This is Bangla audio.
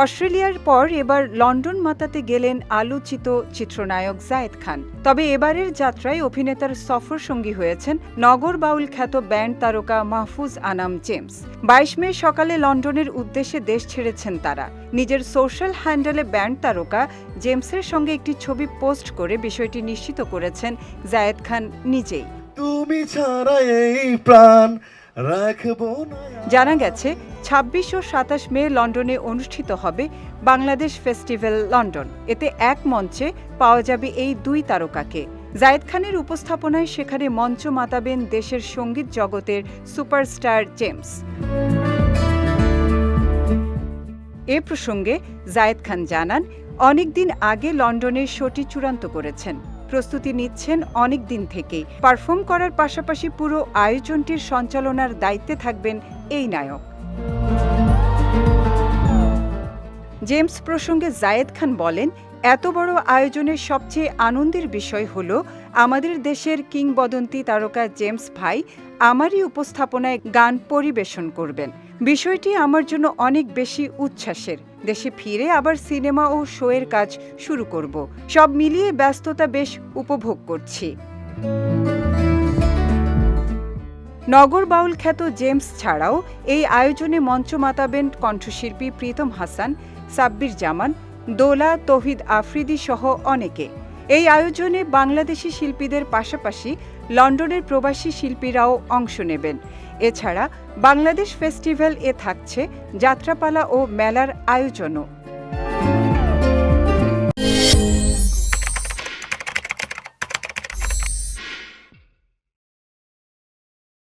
অস্ট্রেলিয়ার পর এবার লন্ডন মাতাতে গেলেন আলোচিত চিত্রনায়ক জায়েদ খান। তবে এবারের যাত্রায় অভিনেতার সফর সঙ্গী হয়েছেন নগর বাউল খ্যাত ব্যান্ড তারকা মাহফুজ আনাম জেমস। বাইশ মে সকালে লন্ডনের উদ্দেশ্যে দেশ ছেড়েছেন তারা। নিজের সোশ্যাল হ্যান্ডেলে ব্যান্ড তারকা জেমসের সঙ্গে একটি ছবি পোস্ট করে বিষয়টি নিশ্চিত করেছেন জায়েদ খান নিজেই। তুমি ছাড়া এই প্রাণ রাখব জানা গেছে ছাব্বিশ ও সাতাশ মে লন্ডনে অনুষ্ঠিত হবে বাংলাদেশ ফেস্টিভ্যাল লন্ডন। এতে এক মঞ্চে পাওয়া যাবে এই দুই তারকাকে। জায়েদ খানের উপস্থাপনায় সেখানে মঞ্চ মাতাবেন দেশের সংগীত জগতের সুপারস্টার জেমস। এ প্রসঙ্গে জায়েদ খান জানান, অনেকদিন আগে লন্ডনের শোটি চূড়ান্ত করেছেন। প্রস্তুতি নিচ্ছেন অনেক দিন থেকেই। পারফর্ম করার পাশাপাশি পুরো আয়োজনটির সঞ্চালনার দায়িত্বে থাকবেন এই নায়ক। জেমস প্রসঙ্গে জায়েদ খান বলেন, এত বড় আয়োজনের সবচেয়ে আনন্দের বিষয় হল আমাদের দেশের কিংবদন্তি তারকা জেমস ভাই আমারই উপস্থাপনায় গান পরিবেশন করবেন। বিষয়টি আমার জন্য অনেক বেশি উচ্ছ্বাসের। দেশে ফিরে আবার সিনেমা ও শোয়ের কাজ শুরু করব। সব মিলিয়ে ব্যস্ততা বেশ উপভোগ করছি। নগর বাউল খ্যাত জেমস ছাড়াও এই আয়োজনে মঞ্চ মাতাবেন কণ্ঠশিল্পী প্রীতম হাসান, সাব্বির জামান, দোলা, তহিদ আফ্রিদি সহ অনেকে। এই আয়োজনে বাংলাদেশি শিল্পীদের পাশাপাশি লন্ডনের প্রবাসী শিল্পীরাও অংশ নেবেন। এছাড়া বাংলাদেশ ফেস্টিভ্যাল এ থাকছে যাত্রাপালা ও মেলার আয়োজনও।